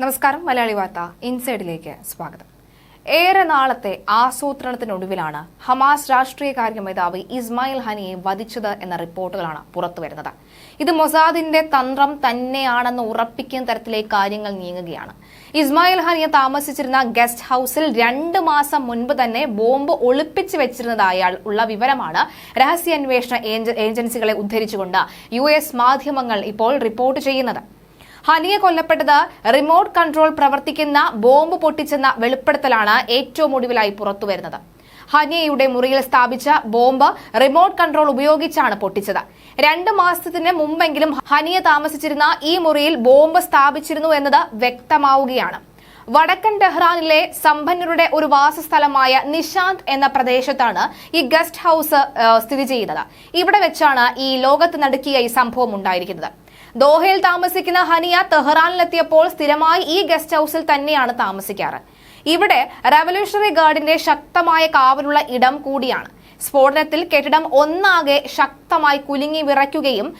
നമസ്കാരം മലയാളി വാർത്ത ഇൻസൈഡിലേക്ക് സ്വാഗതം. ഏറെ നാളത്തെ ആസൂത്രണത്തിനൊടുവിലാണ് ഹമാസ് രാഷ്ട്രീയകാര്യ മേധാവി ഇസ്മായിൽ ഹനിയെ വധിച്ചത് എന്ന റിപ്പോർട്ടുകളാണ് പുറത്തുവരുന്നത് ഇത് മൊസാദിന്റെ തന്ത്രം തന്നെയാണെന്ന് ഉറപ്പിക്കുന്ന തരത്തിലെ കാര്യങ്ങൾ നീങ്ങുകയാണ്. ഇസ്മായിൽ ഹനിയെ താമസിച്ചിരുന്ന ഗസ്റ്റ് ഹൌസിൽ രണ്ട് മാസം മുൻപ് തന്നെ ബോംബ് ഒളിപ്പിച്ചു വെച്ചിരുന്നതായി ഉള്ള വിവരമാണ് രഹസ്യാന്വേഷണ ഏജ- ഏജൻസികളെ ഉദ്ധരിച്ചുകൊണ്ട് യു മാധ്യമങ്ങൾ ഇപ്പോൾ റിപ്പോർട്ട് ചെയ്യുന്നത്. ഹനിയെ കൊല്ലപ്പെട്ടത് റിമോട്ട് കൺട്രോൾ പ്രവർത്തിക്കുന്ന ബോംബ് പൊട്ടിച്ചെന്ന വെളിപ്പെടുത്തലാണ് ഏറ്റവും ഒടുവിലായി പുറത്തുവരുന്നത് ഹനിയയുടെ മുറിയിൽ സ്ഥാപിച്ച ബോംബ് റിമോട്ട് കൺട്രോൾ ഉപയോഗിച്ചാണ് പൊട്ടിച്ചത്. രണ്ട് മാസത്തിന് മുമ്പെങ്കിലും ഹനിയ താമസിച്ചിരുന്ന ഈ മുറിയിൽ ബോംബ് സ്ഥാപിച്ചിരുന്നു എന്നത് വ്യക്തമാവുകയാണ്. വടക്കൻ ടെഹ്റാനിലെ സമ്പന്നരുടെ ഒരു വാസസ്ഥലമായ നിഷാന്ത് എന്ന പ്രദേശത്താണ് ഈ ഗസ്റ്റ് ഹൌസ് സ്ഥിതി ചെയ്യുന്നത്. ഇവിടെ വെച്ചാണ് ഈ ലോകത്ത് നടുക്കിയ ഈ സംഭവം ഉണ്ടായിരിക്കുന്നത്. ദോഹയിൽ താമസിക്കുന്ന ഹനിയ തെഹ്റാനിലെത്തിയപ്പോൾ സ്ഥിരമായി ഈ ഗസ്റ്റ് ഹൗസിൽ തന്നെയാണ് താമസിക്കാറ്. ഇവിടെ റവല്യൂഷണറി ഗാർഡിന്റെ ശക്തമായ കാവലുള്ള ഇടം കൂടിയാണ്. സ്ഫോടനത്തിൽ കെട്ടിടം ഒന്നാകെ ശക്തമായി കുലുങ്ങി വിറയ്ക്കുകയും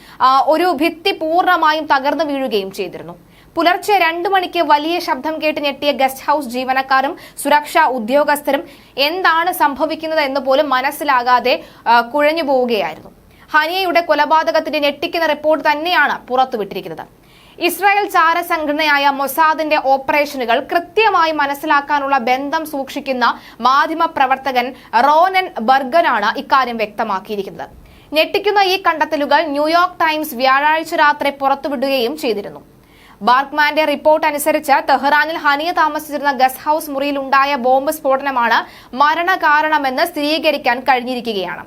ഒരു ഭിത്തി പൂർണമായും തകർന്നു വീഴുകയും ചെയ്തിരുന്നു. പുലർച്ചെ രണ്ടു മണിക്ക് വലിയ ശബ്ദം കേട്ട് ഞെട്ടിയ ഗസ്റ്റ് ഹൌസ് ജീവനക്കാരും സുരക്ഷാ ഉദ്യോഗസ്ഥരും എന്താണ് സംഭവിക്കുന്നത് എന്ന് പോലും മനസ്സിലാകാതെ കുഴഞ്ഞു പോവുകയായിരുന്നു ഹനിയയുടെ കൊലപാതകത്തിന്റെ ഞെട്ടിക്കുന്ന റിപ്പോർട്ട് തന്നെയാണ് പുറത്തുവിട്ടിരിക്കുന്നത്. ഇസ്രായേൽ ചാര സംഘടനയായ മൊസാദിന്റെ ഓപ്പറേഷനുകൾ കൃത്യമായി മനസ്സിലാക്കാനുള്ള ബന്ധം സൂക്ഷിക്കുന്ന മാധ്യമ പ്രവർത്തകൻ റോനൻ ബർഗനാണ് ഇക്കാര്യം വ്യക്തമാക്കിയിരിക്കുന്നത്. ഞെട്ടിക്കുന്ന ഈ കണ്ടെത്തലുകൾ ന്യൂയോർക്ക് ടൈംസ് വ്യാഴാഴ്ച രാത്രി പുറത്തുവിടുകയും ചെയ്തിരുന്നു. ബാർക്ക്മാന്റെ റിപ്പോർട്ട് അനുസരിച്ച് തെഹ്റാനിൽ ഹനിയ താമസിച്ചിരുന്ന ഗസ്റ്റ് ഹൌസ് മുറിയിൽ ഉണ്ടായ ബോംബ് സ്ഫോടനമാണ് മരണകാരണമെന്ന് സ്ഥിരീകരിക്കാൻ കഴിഞ്ഞിരിക്കുകയാണ്.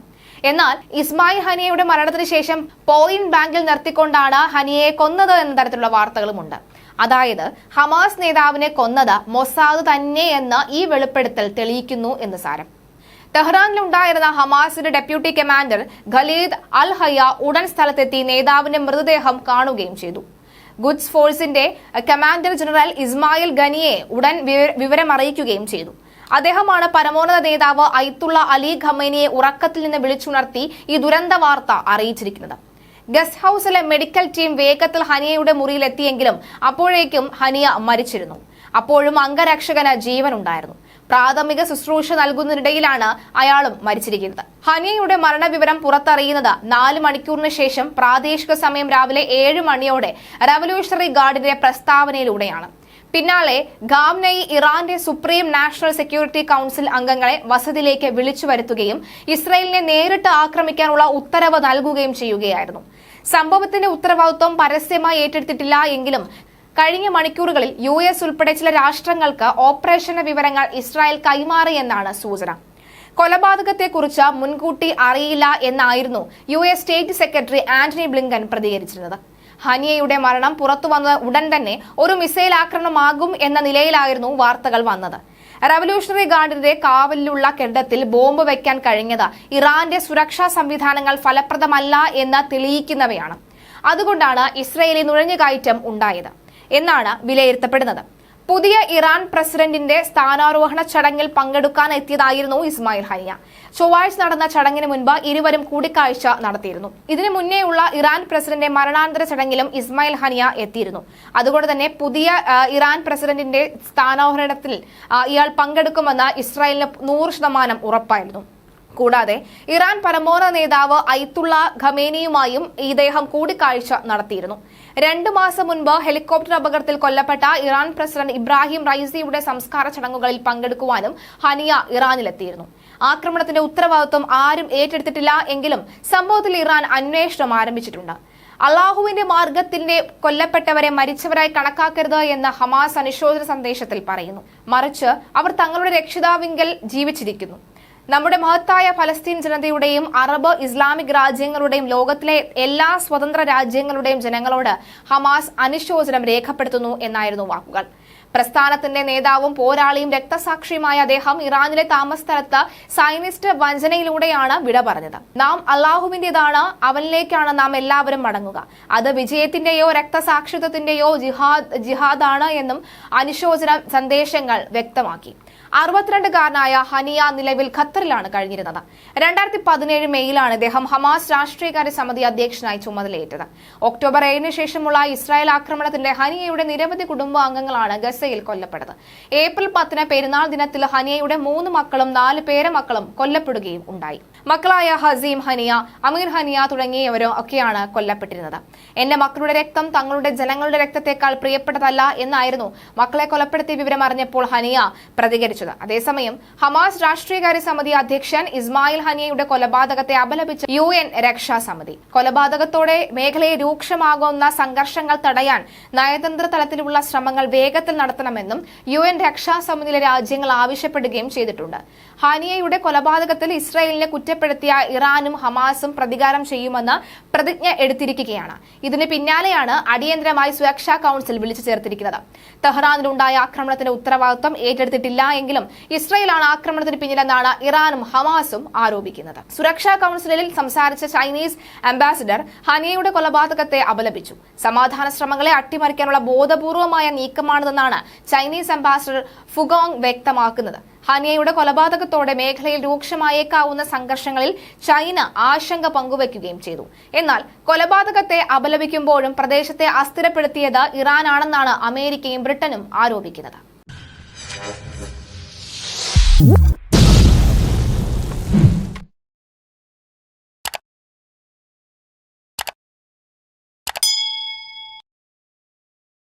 എന്നാൽ ഇസ്മായിൽ ഹനിയയുടെ മരണത്തിന് ശേഷം പോയിന്റ് ബാങ്കിൽ നിർത്തിക്കൊണ്ടാണ് ഹനിയെ കൊന്നത് എന്ന തരത്തിലുള്ള വാർത്തകളുമുണ്ട്. അതായത് ഹമാസ് നേതാവിനെ കൊന്നത് മൊസാദ് തന്നെയെന്ന് ഈ വെളിപ്പെടുത്തൽ തെളിയിക്കുന്നു എന്ന് സാരം. തെഹ്റാനിലുണ്ടായിരുന്ന ഹമാസിന്റെ deputy commander Khalid al Hayya ഉടൻ സ്ഥലത്തെത്തി നേതാവിന്റെ മൃതദേഹം കാണുകയും ചെയ്തു. ഗുഡ്സ് ഫോഴ്സിന്റെ കമാൻഡർ ജനറൽ ഇസ്മായിൽ ഗനിയെ ഉടൻ വിവരമറിയിക്കുകയും ചെയ്തു. അദ്ദേഹമാണ് പരമോന്നത നേതാവ് ഐത്തുള്ള അലി ഖമേനിയെ ഉറക്കത്തിൽ നിന്ന് വിളിച്ചുണർത്തി ഈ ദുരന്ത വാർത്ത അറിയിച്ചിരിക്കുന്നത്. ഗസ്റ്റ് ഹൌസിലെ മെഡിക്കൽ ടീം വേഗത്തിൽ ഹനിയയുടെ മുറിയിലെത്തിയെങ്കിലും അപ്പോഴേക്കും ഹനിയ മരിച്ചിരുന്നു. അപ്പോഴും അംഗരക്ഷകന് ജീവനുണ്ടായിരുന്നു. പ്രാഥമിക ശുശ്രൂഷ നൽകുന്നതിനിടയിലാണ് അയാളും മരിച്ചിരിക്കുന്നത്. ഹനിയയുടെ മരണവിവരം പുറത്തറിയുന്നത് നാല് മണിക്കൂറിന് ശേഷം പ്രാദേശിക സമയം രാവിലെ ഏഴ് മണിയോടെ റവല്യൂഷണറി ഗാർഡിന്റെ പ്രസ്താവനയിലൂടെയാണ്. പിന്നാലെ ഗാംനയി ഇറാന്റെ സുപ്രീം നാഷണൽ സെക്യൂരിറ്റി കൌൺസിൽ അംഗങ്ങളെ വസതിയിലേക്ക് വിളിച്ചു വരുത്തുകയും ഇസ്രയേലിനെ നേരിട്ട് ആക്രമിക്കാനുള്ള ഉത്തരവ് നൽകുകയും ചെയ്യുകയായിരുന്നു. സംഭവത്തിന്റെ ഉത്തരവാദിത്വം പരസ്യമായി ഏറ്റെടുത്തിട്ടില്ല എങ്കിലും കഴിഞ്ഞ മണിക്കൂറുകളിൽ യു എസ് ഉൾപ്പെടെ ചില രാഷ്ട്രങ്ങൾക്ക് ഓപ്പറേഷന്റെ വിവരങ്ങൾ ഇസ്രായേൽ കൈമാറിയെന്നാണ് സൂചന. കൊലപാതകത്തെക്കുറിച്ച് മുൻകൂട്ടി അറിയില്ല എന്നായിരുന്നു U S state secretary Antony Blinken പ്രതികരിച്ചിരുന്നത്. ഹനിയയുടെ മരണം പുറത്തു വന്ന ഉടൻ തന്നെ ഒരു മിസൈൽ ആക്രമണമാകും എന്ന നിലയിലായിരുന്നു വാർത്തകൾ വന്നത്. റവല്യൂഷണറി ഗാർഡിന്റെ കാവലിലുള്ള കെട്ടിടത്തിൽ ബോംബ് വയ്ക്കാൻ കഴിഞ്ഞത് ഇറാന്റെ സുരക്ഷാ സംവിധാനങ്ങൾ ഫലപ്രദമല്ല എന്ന് തെളിയിക്കുന്നവയാണ്. അതുകൊണ്ടാണ് ഇസ്രയേലി നുഴഞ്ഞുകയറ്റം ഉണ്ടായത് എന്നാണ് വിലയിരുത്തപ്പെടുന്നത്. പുതിയ ഇറാൻ പ്രസിഡന്റിന്റെ സ്ഥാനാരോഹണ ചടങ്ങിൽ പങ്കെടുക്കാൻ എത്തിയതായിരുന്നു ഇസ്മായിൽ ഹനിയ. ചൊവ്വാഴ്ച നടന്ന ചടങ്ങിന് മുൻപ് ഇരുവരും കൂടിക്കാഴ്ച നടത്തിയിരുന്നു. ഇതിനു മുന്നേയുള്ള ഇറാൻ പ്രസിഡന്റ് മരണാനന്തര ചടങ്ങിലും ഇസ്മായിൽ ഹനിയ എത്തിയിരുന്നു. അതുകൊണ്ട് തന്നെ പുതിയ ഇറാൻ പ്രസിഡന്റിന്റെ സ്ഥാനാരോഹണത്തിൽ ഇയാൾ പങ്കെടുക്കുമെന്ന് ഇസ്രായേലിന് നൂറ് ശതമാനം ഉറപ്പായിരുന്നു. കൂടാതെ ഇറാൻ പരമോന്നത നേതാവ് ഐത്തുള്ള ഖമേനിയുമായും ഇദ്ദേഹം കൂടിക്കാഴ്ച നടത്തിയിരുന്നു. രണ്ടു മാസം മുൻപ് ഹെലികോപ്റ്റർ അപകടത്തിൽ കൊല്ലപ്പെട്ട ഇറാൻ പ്രസിഡന്റ് ഇബ്രാഹിം റൈസിയുടെ സംസ്കാര ചടങ്ങുകളിൽ പങ്കെടുക്കുവാനും ഹനിയ ഇറാനിലെത്തിയിരുന്നു. ആക്രമണത്തിന്റെ ഉത്തരവാദിത്വം ആരും ഏറ്റെടുത്തിട്ടില്ല എങ്കിലും സംഭവത്തിൽ ഇറാൻ അന്വേഷണം ആരംഭിച്ചിട്ടുണ്ട്. അള്ളാഹുവിന്റെ മാർഗത്തിന്റെ കൊല്ലപ്പെട്ടവരെ മരിച്ചവരായി കണക്കാക്കരുത് എന്ന് ഹമാസ് അനുശോചന സന്ദേശത്തിൽ പറയുന്നു. മറിച്ച് അവർ തങ്ങളുടെ രക്ഷിതാവിങ്കൽ ജീവിച്ചിരിക്കുന്നു. നമ്മുടെ മഹത്തായ ഫലസ്തീൻ ജനതയുടെയും അറബ് ഇസ്ലാമിക് രാജ്യങ്ങളുടെയും ലോകത്തിലെ എല്ലാ സ്വതന്ത്ര രാജ്യങ്ങളുടെയും ജനങ്ങളോട് ഹമാസ് അനുശോചനം രേഖപ്പെടുത്തുന്നു എന്നായിരുന്നു വാക്കുകൾ. പ്രസ്ഥാനത്തിന്റെ നേതാവും പോരാളിയും രക്തസാക്ഷിയുമായ അദ്ദേഹം ഇറാനിലെ താമസ സ്ഥലത്ത് സൈനിസ്റ്റ് വഞ്ചനയിലൂടെയാണ് വിട പറഞ്ഞത്. നാം അള്ളാഹുവിന്റേതാണ് അവനിലേക്കാണ് നാം എല്ലാവരും മടങ്ങുക. അത് വിജയത്തിന്റെയോ രക്തസാക്ഷിത്വത്തിന്റെയോ ജിഹാദ് ജിഹാദാണ് എന്നും അനുശോചന സന്ദേശങ്ങൾ വ്യക്തമാക്കി. അറുപത്തിരണ്ടുകാരനായ ഹനിയ നിലവിൽ ഖത്തറിലാണ് കഴിഞ്ഞിരുന്നത്. രണ്ടായിരത്തി പതിനേഴ് മെയ്യിലാണ് ഇദ്ദേഹം ഹമാസ് രാഷ്ട്രീയകാര്യ സമിതി അധ്യക്ഷനായി ചുമതലയേറ്റത്. ഒക്ടോബർ ഏഴിന് ശേഷമുള്ള ഇസ്രായേൽ ആക്രമണത്തിന്റെ ഹനിയയുടെ നിരവധി കുടുംബാംഗങ്ങളാണ് ഗസയിൽ കൊല്ലപ്പെട്ടത്. ഏപ്രിൽ പത്തിന് പെരുന്നാൾ ദിനത്തിൽ ഹനിയയുടെ മൂന്ന് മക്കളും നാല് പേരമക്കളും കൊല്ലപ്പെടുകയും ഉണ്ടായി. മക്കളായ ഹസീം ഹനിയ അമീർ ഹനിയ തുടങ്ങിയവരും ഒക്കെയാണ് കൊല്ലപ്പെട്ടിരുന്നത്. എന്റെ മക്കളുടെ രക്തം തങ്ങളുടെ ജനങ്ങളുടെ രക്തത്തെക്കാൾ പ്രിയപ്പെട്ടതല്ല എന്നായിരുന്നു മക്കളെ കൊലപ്പെടുത്തിയ വിവരം അറിഞ്ഞപ്പോൾ ഹനിയ പ്രതികരിച്ചത് അതേസമയം ഹമാസ് രാഷ്ട്രീയകാര്യ സമിതി അധ്യക്ഷൻ ഇസ്മായിൽ ഹനിയയുടെ കൊലപാതകത്തെ അപലപിച്ച യു എൻ രക്ഷാസമിതി. കൊലപാതകത്തോടെ മേഖലയെ രൂക്ഷമാകുന്ന സംഘർഷങ്ങൾ തടയാൻ നയതന്ത്ര തലത്തിലുള്ള ശ്രമങ്ങൾ വേഗത്തിൽ നടത്തണമെന്നും യു എൻ രക്ഷാസമിതിയിലെ രാജ്യങ്ങൾ ആവശ്യപ്പെടുകയും ചെയ്തിട്ടുണ്ട്. ഹാനിയയുടെ കൊലപാതകത്തിൽ ഇസ്രായേലിനെ കുറ്റപ്പെടുത്തിയ ഇറാനും ഹമാസും പ്രതികാരം ചെയ്യുമെന്ന് പ്രതിജ്ഞ എടുത്തിരിക്കുകയാണ്. ഇതിന് പിന്നാലെയാണ് അടിയന്തരമായി സുരക്ഷാ കൌൺസിൽ വിളിച്ചു ചേർത്തിരിക്കുന്നത്. തെഹ്റാനിലുണ്ടായ ആക്രമണത്തിന്റെ ഉത്തരവാദിത്വം ഏറ്റെടുത്തിട്ടില്ല എങ്കിലും ഇസ്രയേലാണ് ആക്രമണത്തിന് പിന്നിലെന്നാണ് ഇറാനും ഹമാസും ആരോപിക്കുന്നത്. സുരക്ഷാ കൌൺസിലിൽ സംസാരിച്ച ചൈനീസ് അംബാസിഡർ ഹനിയയുടെ കൊലപാതകത്തെ അപലപിച്ചു. സമാധാന ശ്രമങ്ങളെ അട്ടിമറിക്കാനുള്ള ബോധപൂർവമായ നീക്കമാണിതെന്നാണ് ചൈനീസ് അംബാസിഡർ ഫുഗോങ് വ്യക്തമാക്കുന്നത്. ഹനിയയുടെ കൊലപാതകത്തോടെ മേഖലയിൽ രൂക്ഷമായേക്കാവുന്ന സംഘർഷങ്ങളിൽ ചൈന ആശങ്ക പങ്കുവയ്ക്കുകയും ചെയ്തു. എന്നാൽ കൊലപാതകത്തെ അപലപിക്കുമ്പോഴും പ്രദേശത്തെ അസ്ഥിരപ്പെടുത്തിയത് ഇറാനാണെന്നാണ് അമേരിക്കയും ബ്രിട്ടനും ആരോപിക്കുന്നത്. Woo!